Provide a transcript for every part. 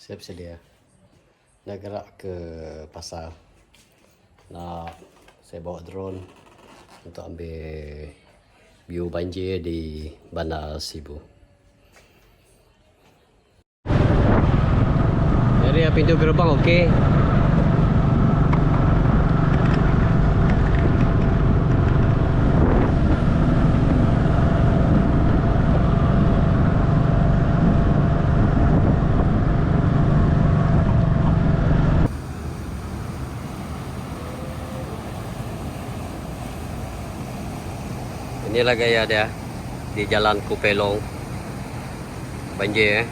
saya bersedia nak gerak ke pasar nak saya bawa drone untuk ambil view banjir di Bandar Sibu. Dari pintu gerbang okey. Inilah gaya dia di jalan Kupelong. Banjir eh.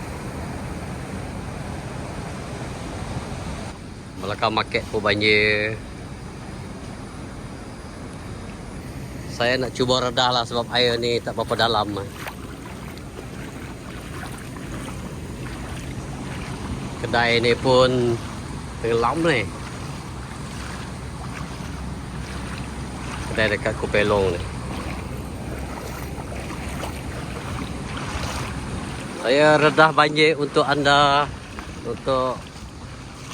Belakang market pun banjir. Saya nak cuba redah lah sebab air ni tak berapa dalam. eh. Kedai ni pun tenggelam ni. Kedai dekat Kupelong ni. Saya redah banjir untuk anda untuk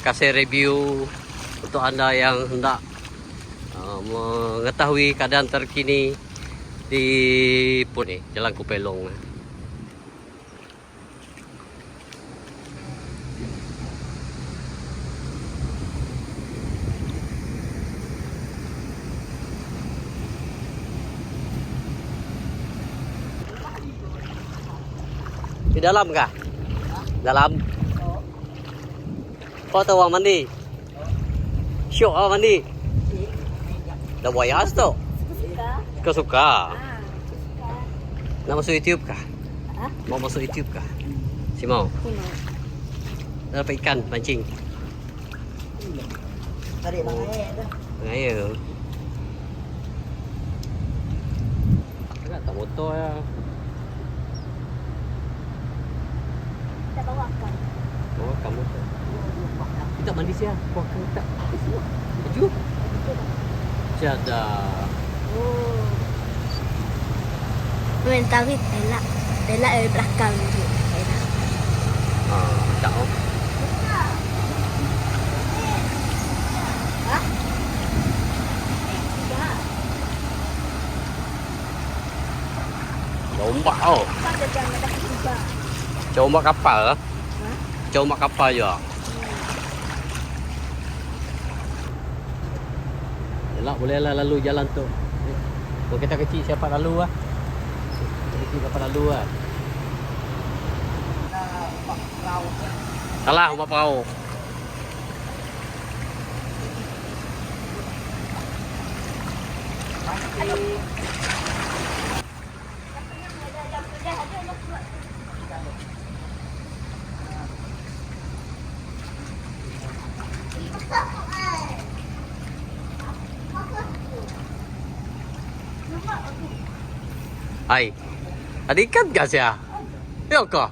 kasih review untuk anda yang hendak uh, mengetahui keadaan terkini di pun ni Jalan Kupelong. Dalam kah? Dalam. Kau tahu orang mandi? Syok orang mandi. Dah buat yas tu. Suka? Kau suka? Ah, suka. Nak masuk YouTube kah? Ha? Mau masuk YouTube kah? Si mau. Dah dapat ikan pancing. Tarik bang air tu. Ngaya. Agak tak motor ya. Kita bawa kan. Oh, kamu tu. Kita mandi sia. Kau akan tak. Baju. Tiada. Oh. Men tapi elak. Elak dari belakang tu. Elak. Ah, tak oh. Ha? Ombak oh. Macam ombak kapal lah. Ha? Ombak kapal je. Elak boleh lah lalu jalan tu. Kalau kita kecil siapa lalu lah. Kita kecil siapa lalu lah. Alah, ombak perahu. Hai. Ada ikan ke sia? Ya ke?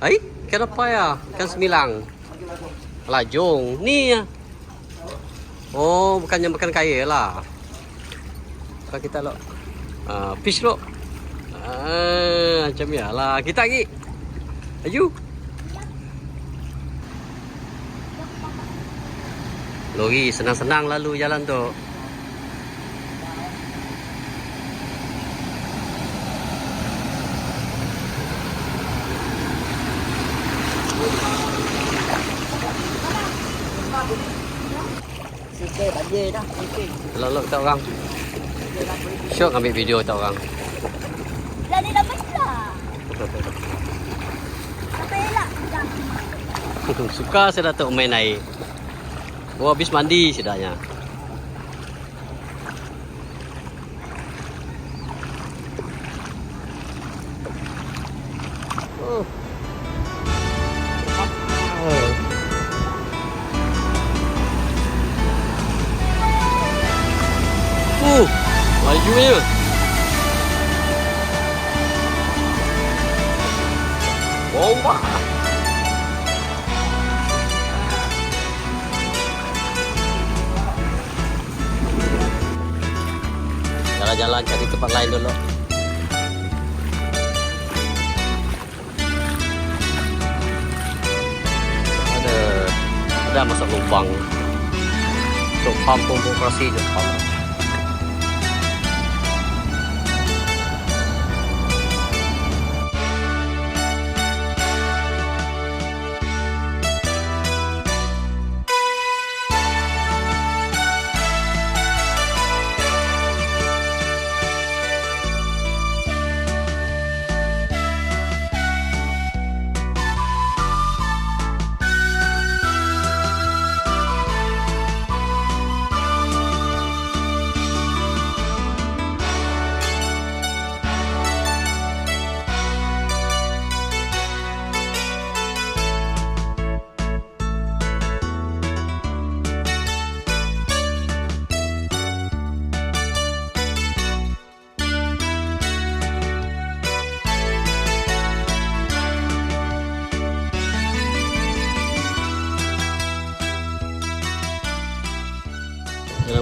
Hai? Ikan apa ya? Ikan semilang. Lajong. Ni ya. Oh, bukannya makan kaya lah. Kalau kita lo. Ah, fish lo. Ah, macam ya lah. Kita lagi. Aju. Lori senang-senang lalu jalan tu. Banjir dah. Sikit. Lalu kita orang. Syok ambil video kita orang. Dah ni dah besar. Dah. Suka saya Datuk main air. Oh, habis mandi sedaknya. Bomba. Jalan-jalan cari tempat lain dulu. ada masuk lubang. Untuk pam operasi je pam.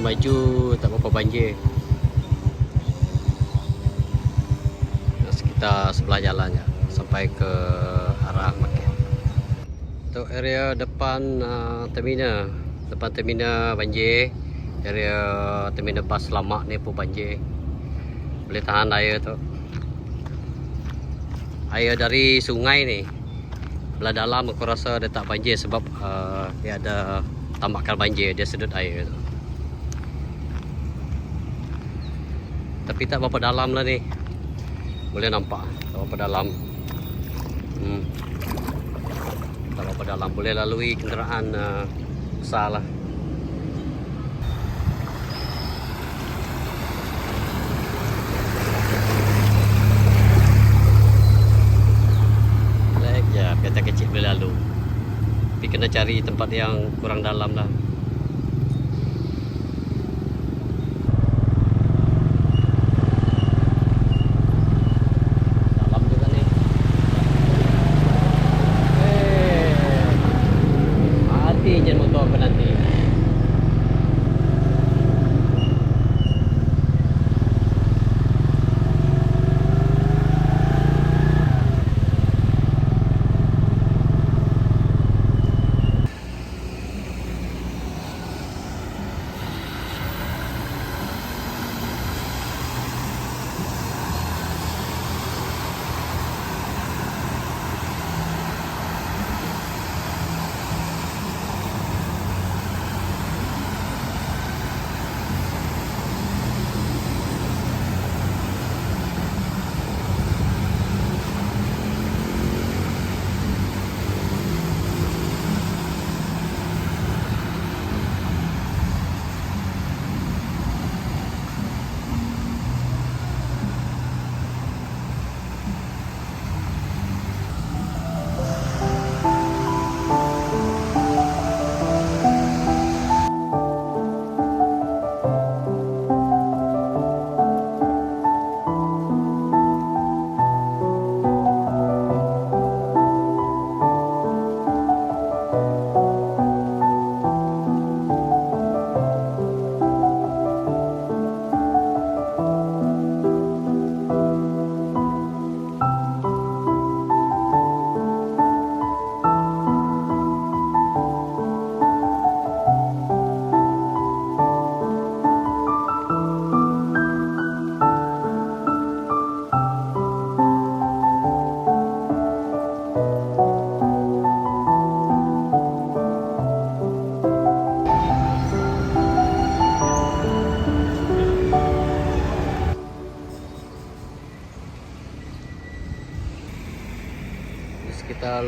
Maju tak berapa banjir. Sekitar sebelah jalan je sampai ke arah market. Untuk area depan uh, terminal, depan terminal banjir. Area terminal bas lama ni pun banjir. Boleh tahan air tu. Air dari sungai ni. Belah dalam aku rasa dia tak banjir sebab uh, dia ada tambakan banjir, dia sedut air tu. Tapi tak berapa dalam lah ni. Boleh nampak? Tak berapa dalam. Hmm. Tak berapa dalam. Boleh lalui kenderaan uh, Besar lah. Relax je. Kereta kecil boleh lalu. Tapi kena cari tempat yang kurang dalam lah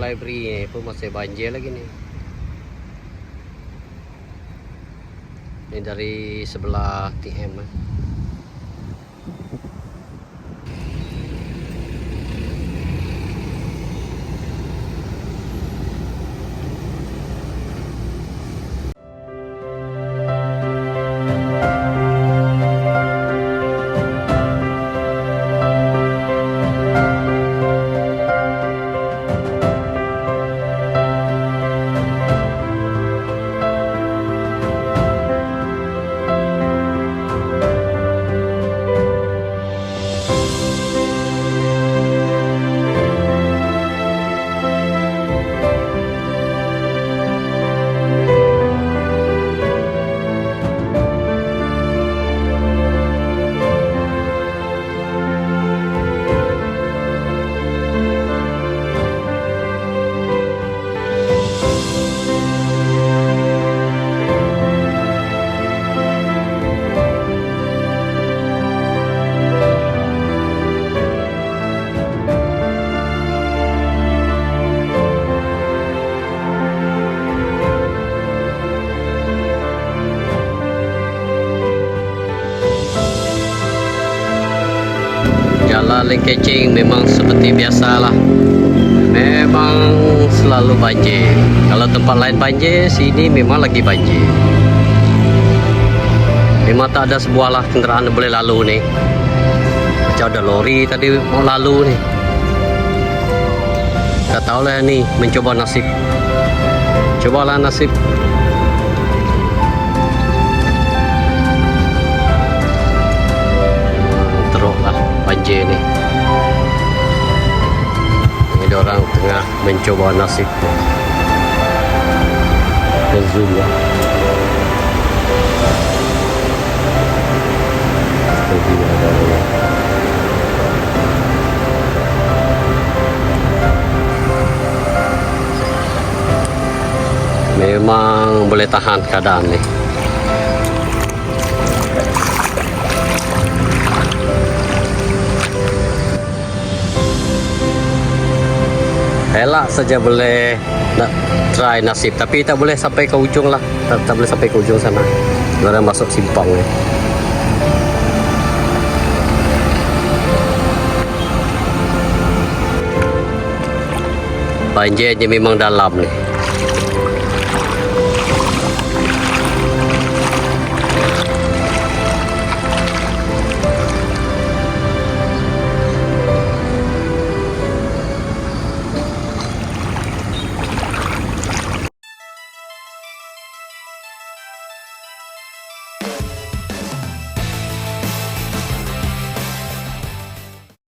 library ni pun masih banjir lagi ni ni dari sebelah TM eh. Palaling Kecing memang seperti biasalah. Memang selalu banjir. Kalau tempat lain banjir, sini memang lagi banjir. Memang tak ada sebuah lah kenderaan yang boleh lalu ni. Macam ada lori tadi mau lalu ni. Tak tahulah ni mencoba nasib. Cobalah nasib. Orang tengah mencoba nasib. Zoom lah. Orang. Memang boleh tahan keadaan ni. Elak saja boleh nak try nasib tapi tak boleh sampai ke ujung lah. Tak, tak boleh sampai ke ujung sana. Orang masuk simpang ni. Banjirnya memang dalam ni.